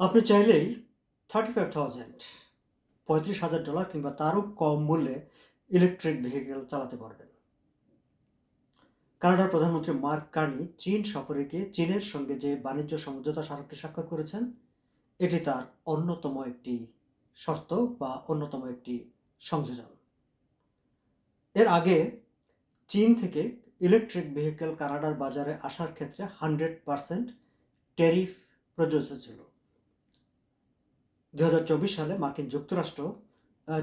আপনি চাইলেই thirty five thousand পঁয়ত্রিশ হাজার ডলার কিংবা তারও কম মূল্যে ইলেকট্রিক ভেহিকেল চালাতে পারবেন। কানাডার প্রধানমন্ত্রী মার্ক কার্নি চীন সফরে গিয়ে চীনের সঙ্গে যে বাণিজ্য সমঝোতা স্মারকটি স্বাক্ষর করেছেন, এটি তার অন্যতম একটি শর্ত বা অন্যতম একটি সংযোজন। এর আগে চীন থেকে ইলেকট্রিক ভেহিকেল কানাডার বাজারে আসার ক্ষেত্রে হান্ড্রেড পারসেন্ট ট্যারিফ প্রযোজ্য ছিল। দুই হাজার চব্বিশ সালে মার্কিন যুক্তরাষ্ট্র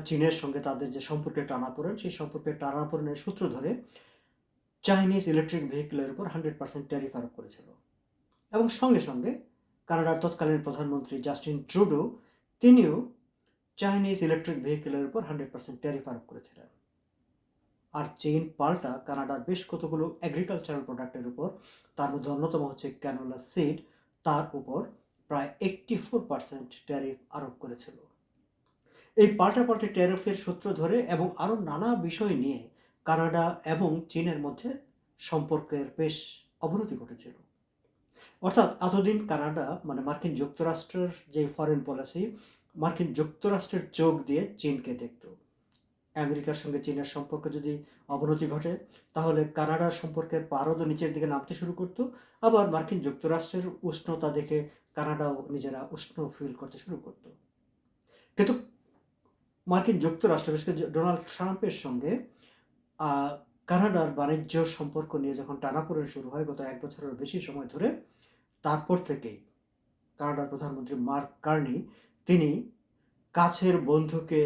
চীনের সঙ্গে তাদের যে সম্পর্কে টানাপোড়েন, সেই সম্পর্কে টানাপোড়েনের সূত্র ধরে চাইনিজ ইলেকট্রিক ভেহিকেলের উপর হান্ড্রেড পার্সেন্ট ট্যারিফ আরোপ করেছিল। এবং সঙ্গে সঙ্গে কানাডার তৎকালীন প্রধানমন্ত্রী জাস্টিন ট্রুডো, তিনিও চাইনিজ ইলেকট্রিক ভেহিকেলের উপর হান্ড্রেড পার্সেন্ট ট্যারিফ আরোপ করেছিলেন। আর চীন পাল্টা কানাডার বেশ কতগুলো এগ্রিকালচারাল প্রোডাক্টের উপর, তার মধ্যে অন্যতম হচ্ছে ক্যানোলা সিড তার উপর প্রায় এইট্টি ফোর পার্সেন্ট ট্যারিফ আরোপ করেছিল। এই পাল্টাপাল্টি ট্যারিফের সূত্র ধরে এবং আরও নানা বিষয় নিয়ে কানাডা এবং চীনের মধ্যে সম্পর্কের বেশ অবনতি ঘটেছিল। অর্থাৎ এতদিন কানাডা মানে মার্কিন যুক্তরাষ্ট্রের যে ফরেন পলিসি মার্কিন যুক্তরাষ্ট্রের চোখ দিয়ে চীনকে দেখত। আমেরিকার সঙ্গে চীনের সম্পর্ক যদি অবনতি ঘটে, তাহলে কানাডার সম্পর্কের পারদও নিচের দিকে নামতে শুরু করত। আবার মার্কিন যুক্তরাষ্ট্রের উষ্ণতা দেখে কানাডাও নিজেরা উষ্ণ ফিল করতে শুরু করত। কিন্তু মার্কিন যুক্তরাষ্ট্র, বিশেষ ডোনাল্ড ট্রাম্পের সঙ্গে কানাডার বাণিজ্য সম্পর্ক নিয়ে যখন টানাপোড়েন শুরু হয় গত এক বছরের বেশি সময় ধরে, তারপর থেকেই কানাডার প্রধানমন্ত্রী মার্ক কার্নি তিনি কাছের বন্ধুকে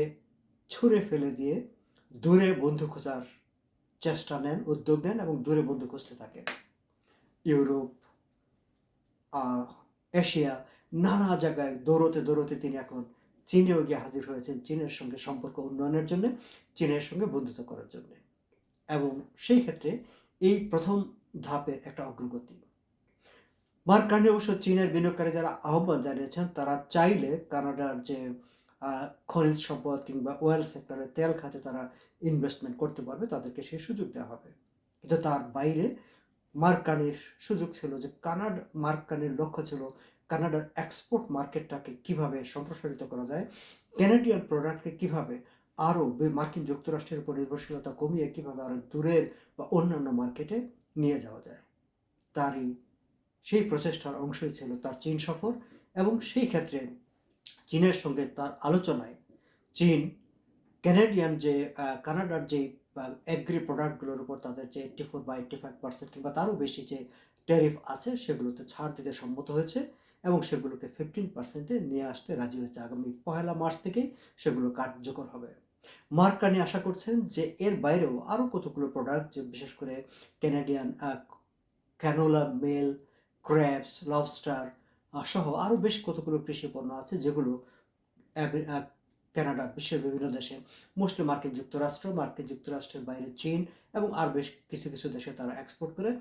ছুঁড়ে ফেলে দিয়ে দূরে বন্ধু খোঁজার চেষ্টা নেন, উদ্যোগ নেন এবং দূরে বন্ধু খুঁজতে থাকেন। ইউরোপ এশিয়া নানা জায়গায় দৌড়তে দৌড়তে তিনি এখন চীনেও গিয়ে হাজির হয়েছেন, চীনের সঙ্গে সম্পর্ক উন্নয়নের জন্য, চীনের সঙ্গে বন্ধুত্ব করার জন্য। এবং সেই ক্ষেত্রে এই প্রথম ধাপের একটা অগ্রগতি। মার্ক কার্নি অবশ্য চীনের বিনিয়োগকারী যারা আহ্বান জানিয়েছেন, তারা চাইলে কানাডার যে খনিজ সম্পদ কিংবা ওয়েল সেক্টরে তেল খাতে তারা ইনভেস্টমেন্ট করতে পারবে, তাদেরকে সেই সুযোগ দেওয়া হবে। কিন্তু তার বাইরে মার্ক কার্নির সুযোগ ছিল যে কানাডা মার্ক কার্নির লক্ষ্য ছিল কানাডার এক্সপোর্ট মার্কেটটাকে কীভাবে সম্প্রসারিত করা যায় ক্যানাডিয়ান প্রোডাক্টকে কীভাবে আরও মার্কিন যুক্তরাষ্ট্রের উপর নির্ভরশীলতা কমিয়ে কীভাবে আরও দূরের বা অন্যান্য মার্কেটে নিয়ে যাওয়া যায়। তারই সেই প্রচেষ্টার অংশই ছিল তার চীন সফর এবং সেই ক্ষেত্রে চীনের সঙ্গে তার আলোচনায় চীন ক্যানাডিয়ান যে কানাডার যে এগ্রি প্রোডাক্টগুলোর উপর তাদের যে এইট্টি ফোর বা এইট্টি ফাইভ পার্সেন্ট কিংবা তারও বেশি যে ট্যারিফ আছে, সেগুলোতে ছাড় দিতে সম্মত হয়েছে এবং সেগুলোকে ফিফটিন পার্সেন্টে নিয়ে আসতে রাজি হয়েছে। আগামী পহেলা মার্চ থেকেই সেগুলো কার্যকর হবে। মার্ক কার্নি আশা করছেন যে এর বাইরেও আরও কতগুলো প্রোডাক্ট যে বিশেষ করে Canadian canola meal crabs lobster সহ আরও বেশ কতগুলো কৃষি পণ্য আছে যেগুলো কানাডা, বিশ্বের বিভিন্ন দেশে। মোস্টলি মার্কিন যুক্তরাষ্ট্র, মার্কিন যুক্তরাষ্ট্রের বাইরে চীন এবং আর বেশ কিছু কিছু দেশে তারা এক্সপোর্ট করে।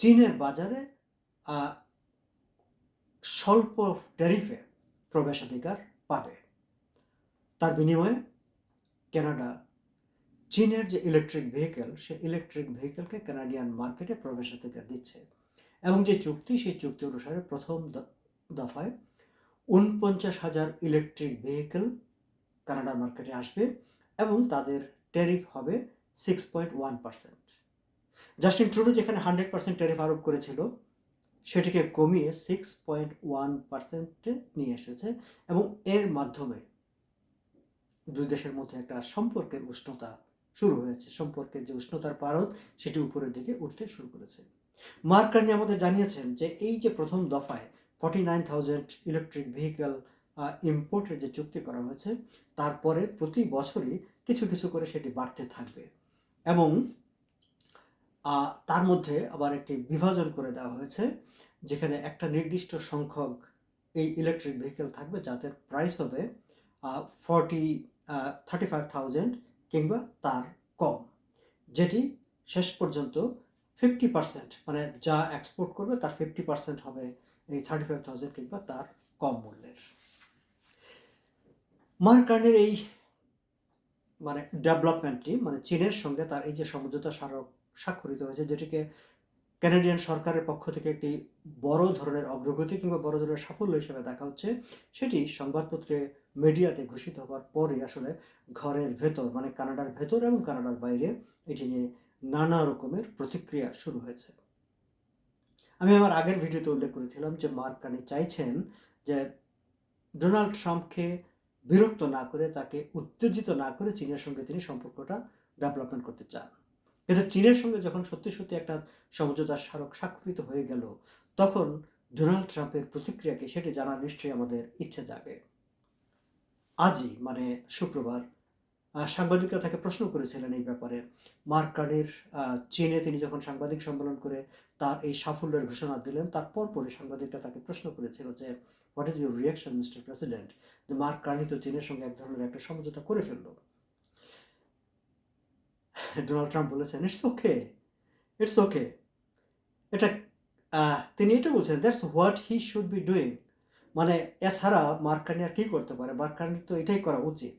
চীনের বাজারে স্বল্প ট্যারিফে প্রবেশাধিকার পাবে। তার বিনিময়ে কানাডা, চীনের যে ইলেকট্রিক ভেহিকেল সে ইলেকট্রিক ভেহিকেলকে কানাডিয়ান মার্কেটে প্রবেশাধিকার দিচ্ছে এবং যে চুক্তি, সেই চুক্তি অনুসারে প্রথম দফায় উনপঞ্চাশ হাজার ইলেকট্রিক ভেহিকেল কানাডা মার্কেটে আসবে এবং তাদের ট্যারিফ হবে six point one percent Justin Trudeau যেখানে হান্ড্রেড পার্সেন্ট ট্যারিফ আরোপ করেছিল, সেটিকে কমিয়ে সিক্স পয়েন্ট ওয়ান পার্সেন্টে নিয়ে এসেছে এবং এর মাধ্যমে দুই দেশের মধ্যে একটা সম্পর্কের উষ্ণতা শুরু হয়েছে। সম্পর্কের যে উষ্ণতার পারদ, সেটি উপরের দিকে উঠতে শুরু করেছে। মার্ক কার্নি আমাদের জানিয়েছেন যে এই যে প্রথম দফায় forty nine thousand electric vehicle ইম্পোর্টের যে চুক্তি করা হয়েছে তারপরে প্রতি বছরই কিছু কিছু করে সেটি বাড়তে থাকবে। এবং তার মধ্যে আবার একটি বিভাজন করে দেওয়া হয়েছে, যেখানে একটা নির্দিষ্ট সংখ্যক এই ইলেকট্রিক ভেহিকেল থাকবে, যাদের প্রাইস হবে ফর্টি থার্টি ফাইভ থাউজেন্ড কিংবা তার কম, যেটি শেষ পর্যন্ত ফিফটি পার্সেন্ট মানে যা এক্সপোর্ট করবে তার ফিফটি পার্সেন্ট হবে এই থার্টি ফাইভ থাউজেন্ড কিংবা তার কম মূল্যের। মার্কার্নের এই মানে ডেভেলপমেন্টটি মানে চীনের সঙ্গে তার এই যে সমঝোতা স্মারক স্বাক্ষরিত হয়েছে, যেটিকে ক্যানাডিয়ান সরকারের পক্ষ থেকে একটি বড় ধরনের অগ্রগতি কিংবা বড় ধরনের সাফল্য হিসেবে দেখা হচ্ছে, সেটি সংবাদপত্রে মিডিয়াতে ঘোষিত হওয়ার পরে আসলে ঘরের ভেতর মানে কানাডার ভেতর এবং কানাডার বাইরে এটি নিয়ে নানা রকমের প্রতিক্রিয়া শুরু হয়েছে। আমি আমার আগের ভিডিওতে উল্লেখ করেছিলাম যে মার্ক কানি চাইছেন যে ডোনাল্ড ট্রাম্পকে বিরক্ত না করে, তাকে উত্তেজিত না করে চীনের সঙ্গে তিনি সম্পর্কটা ডেভেলপমেন্ট করতে চান। কিন্তু চীনের সঙ্গে যখন সত্যি সত্যি একটা সমঝোতার স্মারক স্বাক্ষরিত হয়ে গেল, তখন ডোনাল্ড ট্রাম্পের প্রতিক্রিয়াকে সেটি জানার নিশ্চয়ই আমাদের ইচ্ছে জাগে। আজই মানে শুক্রবার সাংবাদিকরা তাকে প্রশ্ন করেছিলেন এই ব্যাপারে। মার্ক কার্ডের চীনে তিনি যখন সাংবাদিক সম্মেলন করে তার এই সাফল্যের ঘোষণা দিলেন, তারপর পরে সাংবাদিকরা তাকে প্রশ্ন করেছিল যে what is your reaction mister president যে মার্ক কার্নি তো চীনের সঙ্গে এক ধরনের একটা সমঝোতা করে ফেলল। ডোনাল্ড ট্রাম্প বলেছেন ইটস ওকে ইটস ওকে এটা তিনি এটা বলছেন that's what he should be doing মানে এছাড়া মার্কানি আর কী করতে পারে? মার্কানির তো এটাই করা উচিত।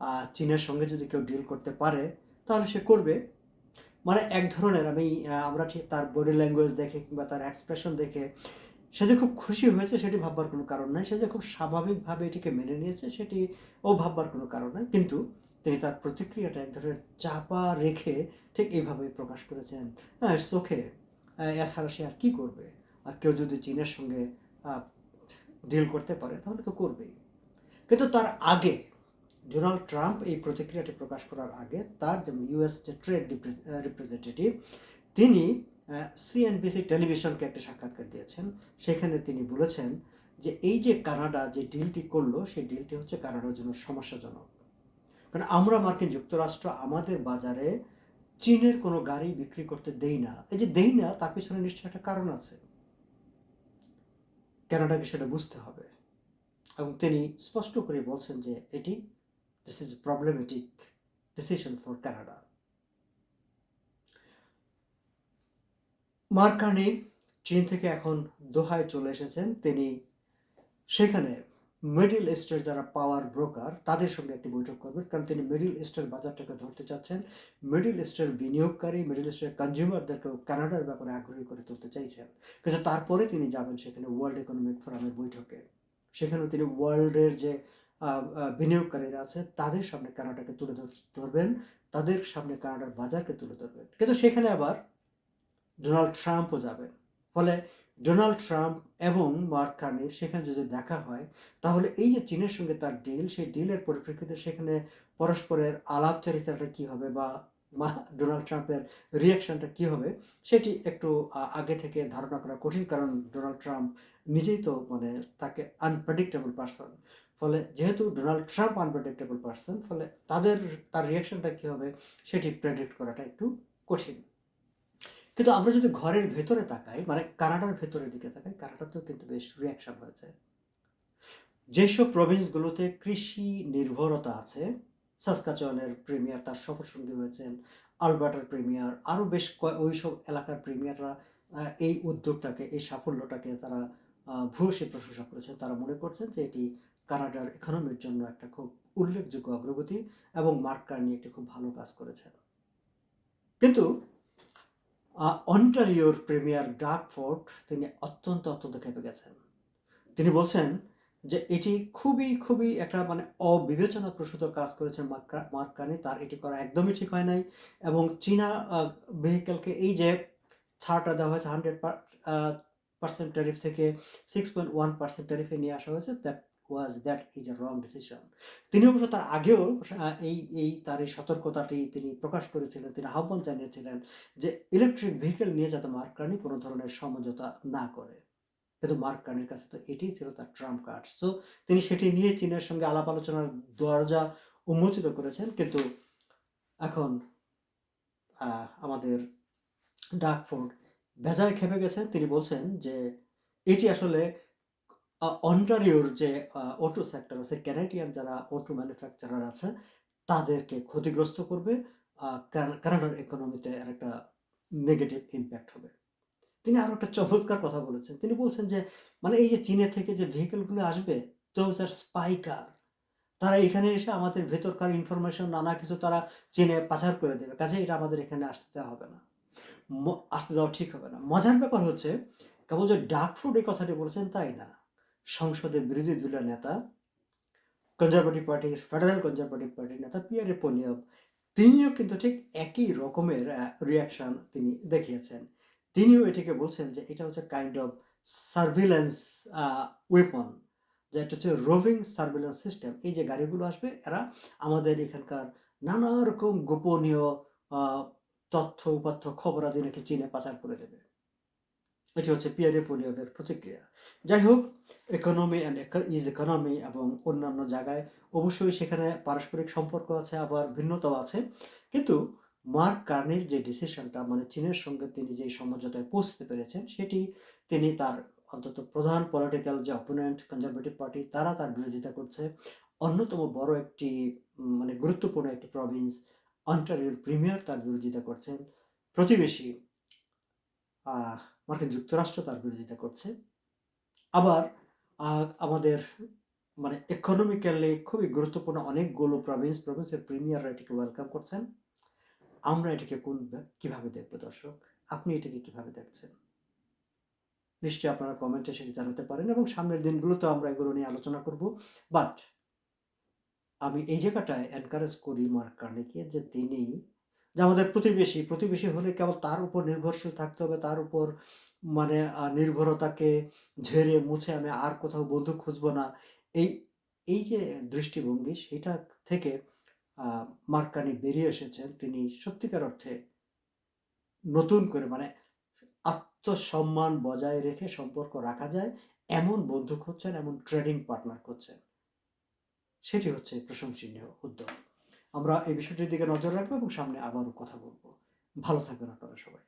আর চীনের সঙ্গে যদি কেউ ডিল করতে পারে, তাহলে সে করবে। মানে এক ধরনের আমি আমরা ঠিক তার বডি ল্যাঙ্গুয়েজ দেখে কিংবা তার এক্সপ্রেশন দেখে সে যে খুব খুশি হয়েছে সেটি ভাববার কোনো কারণ নাই। সে যে খুব স্বাভাবিকভাবে এটিকে মেনে নিয়েছে সেটি ও ভাববার কোনো কারণ নাই। কিন্তু তিনি তার প্রতিক্রিয়াটা এক ধরনের চাপা রেখে ঠিক এইভাবেই প্রকাশ করেছেন। হ্যাঁ চোখে এছাড়া সে আর কী করবে? আর কেউ যদি চীনের সঙ্গে ডিল করতে পারে, তাহলে তো করবেই। কিন্তু তার আগে, ডোনাল্ড ট্রাম্প এই প্রতিক্রিয়াটি প্রকাশ করার আগে তার যে ইউএস যে ট্রেড রিপ্রেজেন্টেটিভ তিনি সিএনবিসি টেলিভিশনকে একটা সাক্ষাৎকার দিয়েছেন। সেখানে তিনি বলেছেন যে, এই যে কানাডা যে ডিলটি করল, সেই ডিলটি হচ্ছে কানাডার জন্য সমস্যাজনক। কারণ আমরা মার্কিন যুক্তরাষ্ট্র, আমাদের বাজারে চীনের কোনো গাড়ি বিক্রি করতে দেই না। এই যে দেই না, তার পিছনে নিশ্চয়ই একটা কারণ আছে। কানাডাকে সেটা বুঝতে হবে। এবং তিনি স্পষ্ট করে বলছেন যে, এটি this is problematic decision for Canada Mark Carney চীন থেকে এখন দোহায় চলে এসেছেন তিনি। সেখানে মিডিল ইস্টের যারা পাওয়ার ব্রোকার, তাদের সঙ্গে একটি বৈঠক করবেন, কারণ তিনি মিডিল ইস্টের বাজারটাকে ধরতে চাচ্ছেন। মিডল ইস্টের বিনিয়োগকারী, মিডিল ইস্টের কনজিউমারদেরকেও কানাডার ব্যাপারে আগ্রহী করে তুলতে চাইছেন। কিন্তু তারপরে তিনি যাবেন সেখানে ওয়ার্ল্ড ইকোনমিক ফোরামের বৈঠকে। সেখানেও তিনি ওয়ার্ল্ডের যে বিনিয়োগকারীরা আছে, তাদের সামনে কানাডাকে তুলে ধর- ধরবেন, তাদের সামনে কানাডার বাজারকে তুলে ধরবেন। কিন্তু সেখানে আবার ডোনাল্ড ট্রাম্পও যাবেন। ফলে ডোনাল্ড ট্রাম্প এবং মার্ক কার্নির সেখানে যদি দেখা হয়, তাহলে এই যে চীনের সঙ্গে তার ডিল সেই ডিলের পরিপ্রেক্ষিতে সেখানে পরস্পরের আলাপচারিতাটা কী হবে বা ডোনাল্ড ট্রাম্পের রিয়াকশনটা কী হবে, সেটি একটু আগে থেকে ধারণা করা কঠিন, কারণ ডোনাল্ড ট্রাম্প নিজেই তো মানে তাকে আনপ্রেডিক্টেবল পার্সন ফলে যেহেতু ডোনাল্ড ট্রাম্প আনপ্রেডিক্টেবল পার্সন ফলে তাদের, তার রিয়াকশনটা কী হবে, সেটি প্রেডিক্ট করাটা একটু কঠিন। কিন্তু আমরা যদি ঘরের ভেতরে তাকাই মানে কানাডার ভেতরের দিকে তাকাই, কানাডাতেও কিন্তু বেশ রিয়াকশন হয়েছে। যেসব প্রভিন্সগুলোতে কৃষি নির্ভরতা আছে সাসকাচনের প্রিমিয়ার তার সফর সঙ্গী হয়েছেন আলবার্টার প্রিমিয়ার আরও বেশ ওই সব এলাকার প্রিমিয়াররা এই উদ্যোগটাকে, এই সাফল্যটাকে তারা ভূয়সী প্রশংসা করেছেন। তারা মনে করছেন যে এটি কানাডার ইকোনমির জন্য একটা খুব উল্লেখযোগ্য অগ্রগতি এবং মার্ক কার্নি একটি খুব ভালো কাজ করেছেন কিন্তু অন্টারিওর প্রিমিয়ার ডার্কফোর্ড তিনি অত্যন্ত অত্যন্ত খেপে গেছেন। তিনি বলছেন যে এটি খুবই খুবই একটা মানে অবিবেচনা প্রসূত কাজ করেছেন মার্ক- মার্ক তার এটি করা একদমই ঠিক হয় নাই এবং চীনা ভেহিকেলকে এই যে ছাড়টা দেওয়া হয়েছে হান্ড্রেড পার্সেন্ট ট্যারিফ থেকে সিক্স পয়েন্ট ওয়ান পার্সেন্ট ট্যারিফে নিয়ে আসা হয়েছে was that is a wrong decision তিনি অবশ্য তার আগেও এই এই তার এই সতর্কতাটি তিনি প্রকাশ করেছিলেন, তিনি আহ্বান জানিয়েছিলেন যে ইলেকট্রিক ভেহিকেল নিয়ে যাতে মার্ক কার্নি কোনো ধরনের সমঝোতা না করে। কিন্তু মার্ক কার্নির কাছে তো এটাই ছিল তার ট্রাম্প কার্ড সো তিনি সেটি নিয়ে চীনের সঙ্গে আলাপ আলোচনার দরজা উন্মোচিত করেছেন, কিন্তু এখন আমাদের ডাকফোর্ড বেজায় খেপে গেছেন তিনি বলছেন যে এটি আসলে অন্টারিওর যে অটো সেক্টর আছে ক্যানাডিয়ান যারা অটো ম্যানুফ্যাকচারার আছে, তাদেরকে ক্ষতিগ্রস্ত করবে কানাডার ইকোনমিতে আর একটা নেগেটিভ ইম্প্যাক্ট হবে। তিনি আরও একটা চমৎকার কথা বলেছেন। তিনি বলছেন যে মানে এই যে চীনে থেকে যে ভেহিকেলগুলো আসবে দোজ আর স্পাইকার তারা এখানে এসে আমাদের ভেতরকার ইনফরমেশন নানা কিছু তারা চীনে, পাচার করে দেবে। কাজে এটা আমাদের এখানে আসতে দেওয়া হবে না। আসতে দেওয়া ঠিক হবে না। মজার ব্যাপার হচ্ছে, কেবল যে ডার্ক ফুড এই কথাটি বলেছেন তাই না। সংসদের বিরোধী দলীয় নেতা কনজারভেটিভ পার্টির ফেডারেল কনজারভেটিভ পার্টির নেতা পিয়ারে পোলিয়াব তিনিও কিন্তু ঠিক একই রকমের রিয়াকশন তিনি দেখিয়েছেন। তিনিও এটিকে বলছেন যে এটা হচ্ছে কাইন্ড অফ সার্ভিলেন্স ওয়েপন যে এটা হচ্ছে রোভিং সার্ভিলেন্স সিস্টেম এই যে গাড়িগুলো আসবে, এরা আমাদের এখানকার নানা রকম গোপনীয় তথ্য উপাত্য খবরাদি নাকি চীনে পাচার করে দেবে। এটি হচ্ছে পিয়ারে পোলিওভের প্রতিক্রিয়া। যাই হোক ইকোনমি অ্যান্ড ইজ ইকোনমি এবং অন্যান্য জায়গায় অবশ্যই সেখানে পারস্পরিক সম্পর্ক আছে, আবার ভিন্নতাও আছে। কিন্তু মার্ক কার্নির যে ডিসিশনটা মানে চীনের সঙ্গে তিনি যে সমঝোতায় পৌঁছতে পেরেছেন, সেটি তিনি তার অন্তত প্রধান পলিটিক্যাল যে অপোনেন্ট কনজারভেটিভ পার্টি তারা তার বিরোধিতা করছে। অন্যতম বড় একটি মানে গুরুত্বপূর্ণ একটি প্রভিন্স অন্টারিওর প্রিমিয়ার তার বিরোধিতা করছেন। প্রতিবেশী মার্কিন যুক্তরাষ্ট্র তার বিরোধিতা করছে। আবার আমাদের মানে ইকোনমিক্যালি খুবই গুরুত্বপূর্ণ অনেকগুলো প্রভিন্স প্রভিন্সের প্রিমিয়াররা এটিকে ওয়েলকাম করছেন। আমরা এটিকে কোন কীভাবে দেখব দর্শক? আপনি এটিকে কীভাবে দেখছেন? নিশ্চয়ই আপনারা কমেন্টে সেটি জানাতে পারেন এবং সামনের দিনগুলোতে আমরা এগুলো নিয়ে আলোচনা করব। বাট আমি এই জায়গাটায় এনকারেজ করি মার্ক কার্নিকে যে তিনি যে আমাদের প্রতিবেশী প্রতিবেশী হলে কেবল তার উপর নির্ভরশীল থাকতে হবে, তার উপর মানে নির্ভরতাকে ঝেড়ে মুছে আমি আর কোথাও বন্ধু খুঁজবো না। এই এই যে দৃষ্টিভঙ্গি, সেটা থেকে মার্কানি বেরিয়ে এসেছেন। তিনি সত্যিকার অর্থে নতুন করে মানে আত্মসম্মান বজায় রেখে সম্পর্ক রাখা যায়, এমন বন্ধু খুঁজছেন, এমন ট্রেডিং পার্টনার খুঁজছেন। সেটি হচ্ছে প্রশংসনীয় উদ্যোগ। আমরা এই বিষয়টির দিকে নজর রাখব এবং সামনে আবারও কথা বলব। ভালো থাকবেন আপনারা সবাই।